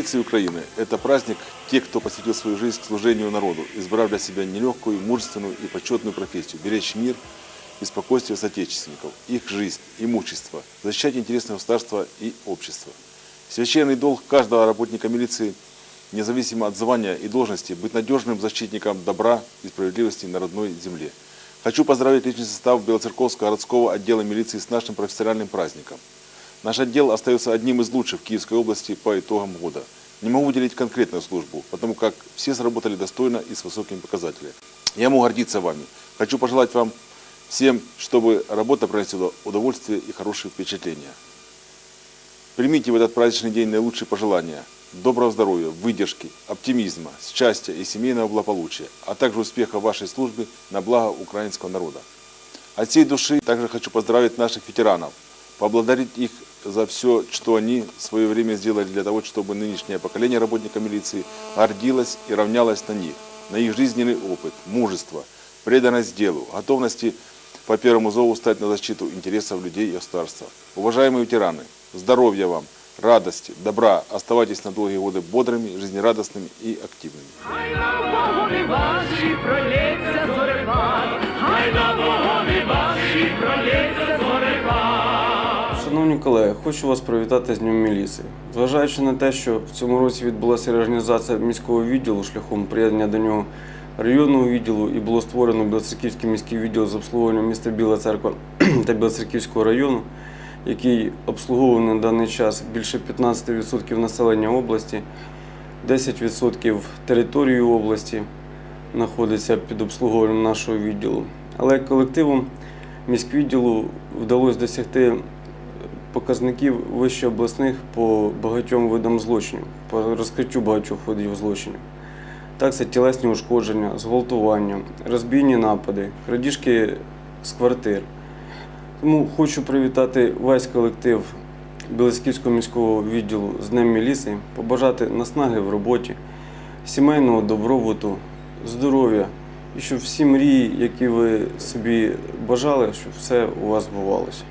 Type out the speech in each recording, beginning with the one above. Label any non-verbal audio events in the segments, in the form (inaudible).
милиции Украины – это праздник тех, кто посвятил свою жизнь служению народу, избрав для себя нелегкую, мужественную и почетную профессию – беречь мир и спокойствие соотечественников, их жизнь, имущество, защищать интересы государства и общества. Священный долг каждого работника милиции, независимо от звания и должности, быть надежным защитником добра и справедливости на родной земле. Хочу поздравить личный состав Белоцерковского городского отдела милиции с нашим профессиональным праздником. Наш отдел остается одним из лучших в Киевской области по итогам года. Не могу выделить конкретную службу, потому как все сработали достойно и с высокими показателями. Я могу гордиться вами. Хочу пожелать вам всем, чтобы работа приносила удовольствие и хорошие впечатления. Примите в этот праздничный день наилучшие пожелания. Доброго здоровья, выдержки, оптимизма, счастья и семейного благополучия, а также успеха вашей службе на благо украинского народа. От всей души также хочу поздравить наших ветеранов, поблагодарить их за все, что они в свое время сделали для того, чтобы нынешнее поколение работников милиции гордилось и равнялось на них, на их жизненный опыт, мужество, преданность делу, готовности по первому зову стать на защиту интересов людей и государства. Уважаемые ветераны, здоровья вам, радости, добра, оставайтесь на долгие годы бодрыми, жизнерадостными и активными. Шановні колеги, хочу вас привітати з Днем міліції. Зважаючи на те, що в цьому році відбулася реорганізація міського відділу шляхом приєднання до нього районного відділу і було створено Білоцерківський міський відділ з обслуговування міста Біла Церква (clears throat) та Білоцерківського району, який обслуговує на даний час більше 15% населення області, 10% території області знаходиться під обслуговуванням нашого відділу. Але колективом міськвідділу вдалося досягти показників вище обласних по багатьом видам злочинів, по розкриттю багатьох видів злочинів. Так, це тілесні ушкодження, зґвалтування, розбійні напади, крадіжки з квартир. Тому хочу привітати весь колектив Білоцерківського міського відділу з Днем міліції, побажати наснаги в роботі, сімейного добробуту, здоров'я і щоб всі мрії, які ви собі бажали, щоб все у вас збувалося.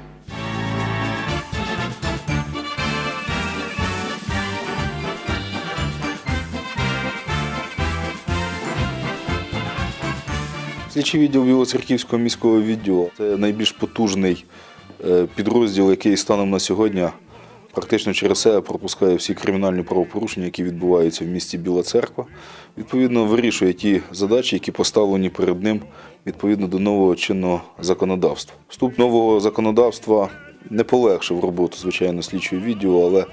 Слідчий відділ Білоцерківського міського відділу це найбільш потужний е, підрозділ, який станом на сьогодні практично через себе пропускає всі кримінальні правопорушення, які відбуваються в місті Біла Церква. Відповідно, вирішує ті задачі, які поставлені перед ним відповідно до нового чинного законодавства. Вступ нового законодавства не полегшив роботу, звичайно, слідчого відділу, але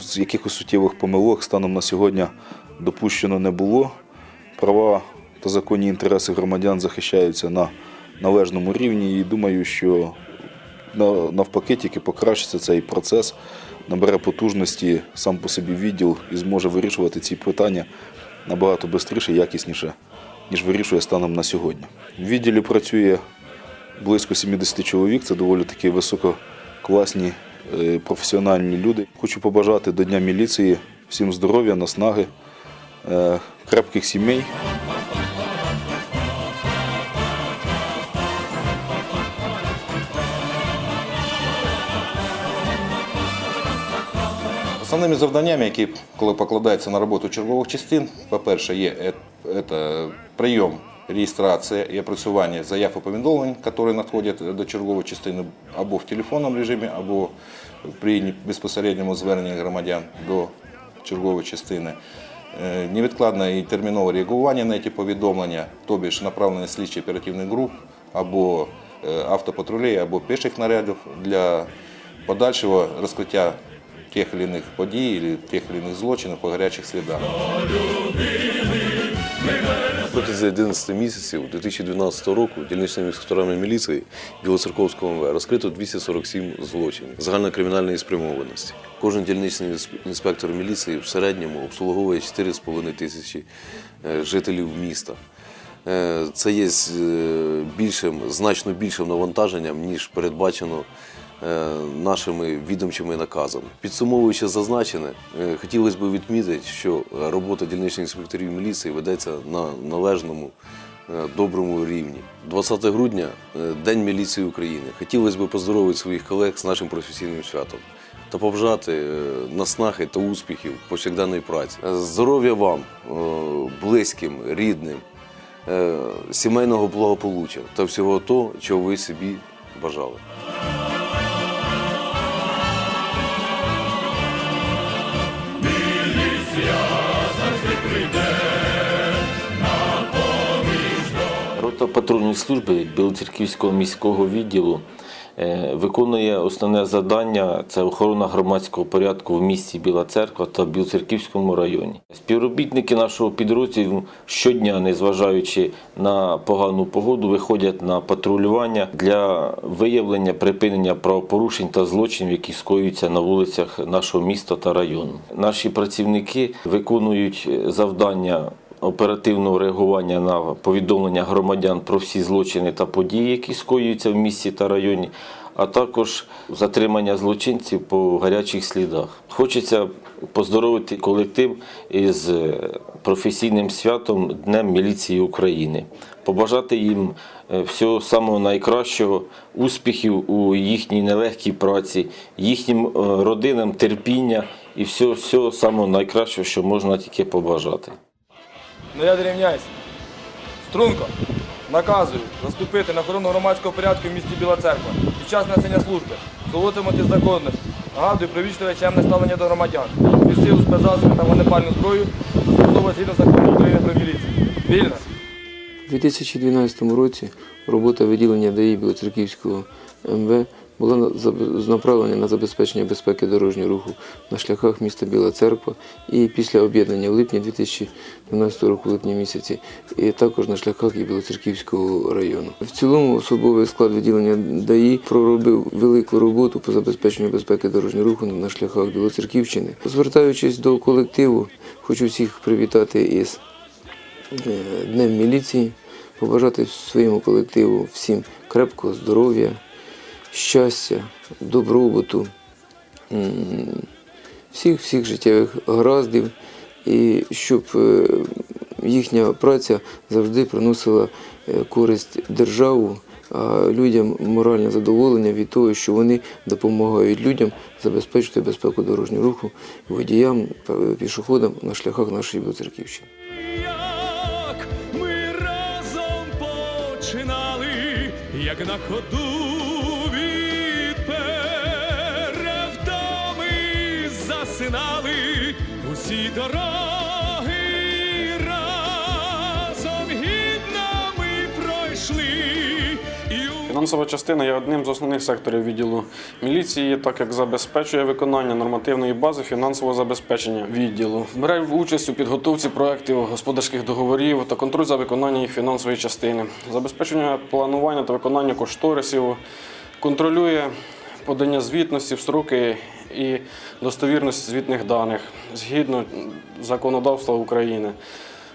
з якихось суттєвих помилок станом на сьогодні допущено не було. Права та законні інтереси громадян захищаються на належному рівні. І думаю, що навпаки тільки покращиться цей процес, набере потужності сам по собі відділ і зможе вирішувати ці питання набагато швидше, якісніше, ніж вирішує станом на сьогодні. В відділі працює близько 70 чоловік, це доволі такі висококласні е, професіональні люди. Хочу побажати до Дня міліції всім здоров'я, наснаги, е, крепких сімей. Основними завданнями, які коли покладаються на роботу чергових частин, по-перше, є це прийом, реєстрація і опрацювання заяв і повідомлень, які надходять до чергової частини або в телефонному режимі, або при безпосередньому зверненні громадян до чергової частини. Е, Невідкладне і термінове реагування на ці повідомлення, тобі ж направлення слідчі оперативних груп або е, автопатрулей, або піших нарядів для подальшого розкриття тих чи інших подій, тих чи інших злочинів по гарячих слідах. Протягом 11 місяців 2012 року дільничними інспекторами міліції Білоцерковського МВ розкрито 247 злочинів загальної кримінальної спрямованості. Кожен дільничний інспектор міліції в середньому обслуговує 4,5 тисячі е, жителів міста. Е, Це є е, більшим, значно більшим навантаженням, ніж передбачено нашими відомчими наказами. Підсумовуючи зазначене, е, хотілося б відмітити, що робота дільничних інспекторів міліції ведеться на належному, е, доброму рівні. 20 грудня е, День міліції України. Хотілося б поздоровити своїх колег з нашим професійним святом. та побажати е, наснаги та успіхів в повсякденній праці. Е, Здоров'я вам, е, близьким, рідним, е, сімейного благополуччя та всього того, чого ви собі бажали. Рота патрульної служби Білоцерківського міського відділу е, виконує основне завдання це охорона громадського порядку в місті Біла Церква та Білоцерківському районі. Співробітники нашого підрозділу щодня, незважаючи на погану погоду, виходять на патрулювання для виявлення припинення правопорушень та злочинів, які скоюються на вулицях нашого міста та району. Наші працівники виконують е, завдання оперативного реагування на повідомлення громадян про всі злочини та події, які скоюються в місті та районі, а також затримання злочинців по гарячих слідах. Хочеться поздоровити колектив із е, професійним святом Днем міліції України, побажати їм е, всього самого найкращого, успіхів у їхній нелегкій праці, їхнім е, родинам терпіння і всього, всього самого найкращого, що можна тільки побажати. Наряд рівняйся. Струнко. Наказую заступити на охорону громадського порядку в місті Біла Церква під час несення служби, золотимати законності, нагадую про вічливе чемне ставлення до громадян, від сил спецзасоби та вогнепальну зброю застосовувати згідно закону України про міліцію. Вільно! У 2012 році робота відділення ДАІ Білоцерківського МВ була на- заб- направлена на забезпечення безпеки дорожнього руху на шляхах міста Біла Церква і після об'єднання в липні 2012 року, липні місяці, і також на шляхах і Білоцерківського району. В цілому особовий склад відділення ДАІ проробив велику роботу по забезпеченню безпеки дорожнього руху на шляхах Білоцерківщини. Звертаючись до колективу, хочу всіх привітати із е, Днем міліції, побажати своєму колективу всім крепкого здоров'я, щастя, добробуту, всіх всіх життєвих гараздів, і щоб е, їхня праця завжди приносила е, користь державу, а людям моральне задоволення від того, що вони допомагають людям забезпечити безпеку дорожнього руху водіям, е, пішоходам на шляхах нашої Білоцерківщини. як ми разом починали, як на ходу засинали усі дороги разом гідно ми пройшли. Фінансова частина є одним з основних секторів відділу міліції, так як забезпечує виконання нормативної бази фінансового забезпечення відділу. Бере участь у підготовці проєктів господарських договорів та контроль за виконання їх фінансової частини, забезпечення планування та виконання кошторисів, контролює подання звітності в строки і достовірність звітних даних згідно законодавства України.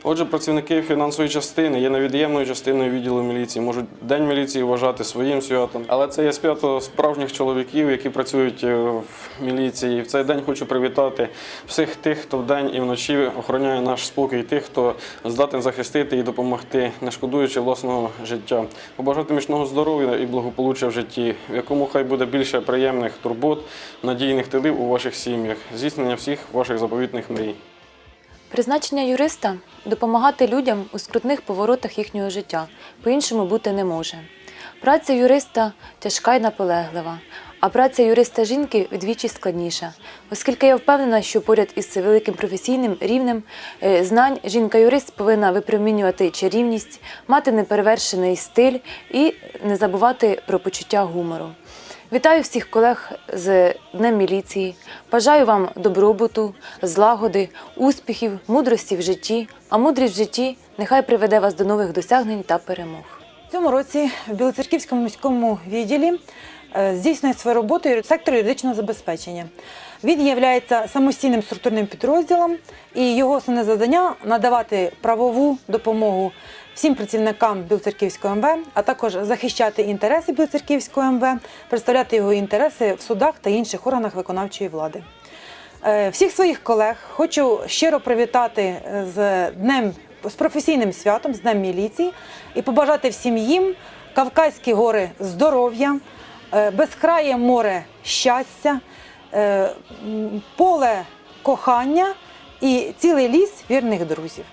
Отже, працівники фінансової частини є невід'ємною частиною відділу міліції. Можуть день міліції вважати своїм святом, але це є свято справжніх чоловіків, які працюють е, в міліції. В цей день хочу привітати всіх тих, хто вдень і вночі охороняє наш спокій, тих, хто здатен захистити і допомогти, не шкодуючи власного життя. Побажати міцного здоров'я і благополуччя в житті, в якому хай буде більше приємних турбот, надійних тилів у ваших сім'ях, здійснення всіх ваших заповітних мрій. Призначення юриста допомагати людям у скрутних поворотах їхнього життя, по-іншому бути не може. Праця юриста тяжка й наполеглива, а праця юриста жінки вдвічі складніша, оскільки я впевнена, що поряд із великим професійним рівнем е, знань жінка-юрист повинна випромінювати чарівність, мати неперевершений стиль і не забувати про почуття гумору. Вітаю всіх колег з Днем міліції. Бажаю вам добробуту, злагоди, успіхів, мудрості в житті. А мудрість в житті нехай приведе вас до нових досягнень та перемог. Цьому році в Білоцерківському міському відділі здійснює свою роботу сектор юридичного забезпечення. Він є самостійним структурним підрозділом, і його основне завдання надавати правову допомогу всім працівникам Білоцерківського МВ, а також захищати інтереси Білоцерківського МВ, представляти його інтереси в судах та інших органах виконавчої влади. Е, Всіх своїх колег хочу щиро привітати е, з днем з професійним святом, з Днем міліції і побажати всім їм Кавказькі гори здоров'я, е, безкрає море щастя, е, поле кохання і цілий ліс вірних друзів.